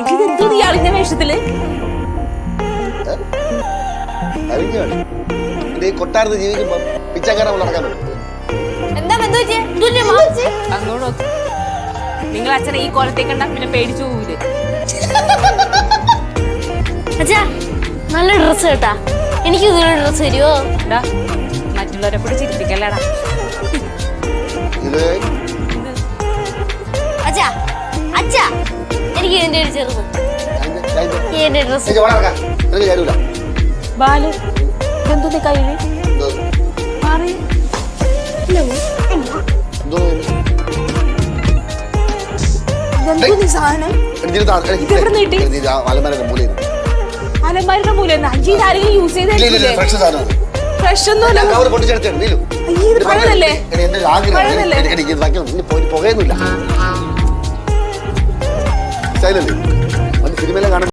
ഇതെന്തോ വേഷത്തിൽ? കൊട്ടാരത്ത് ജീവിക്കുമ്പോ പിച്ചക്കാരൻ നടക്കാൻ എന്താ അങ്ങോട്ട് നോക്ക്. നിങ്ങൾ അച്ഛനെ ഈ കോലത്തെ കണ്ട പിന്നെ പേടിച്ചു പോവില്ല അച്ഛാ നല്ല ഡ്രസ് കേട്ടാ. എനിക്ക് ഇതുപോലെ ഡ്രസ് തരുമോ മറ്റുള്ളവരെ കൂടി ചിരിപ്പിക്കല്ലടാ. ഇതെവിടെ നിന്ന് കിട്ടി? എടുത്ത് ആ അലമാരയുടെ മൂലയിൽ നിന്ന്. അലമാരുടെ മൂലം അഞ്ചി ആരെങ്കിലും യൂസ് ഇല്ല, ഇല്ല, ഇല്ല, ചെയ്തേ fresh സാധനമാണ്. ഫ്രഷ് ഒന്നുമല്ല ഞാൻ കവറ് പൊട്ടിച്ചെടുത്തേണ്, നീലു. ചൈനല്ലേ അത് സിനിമയിലെ കാണും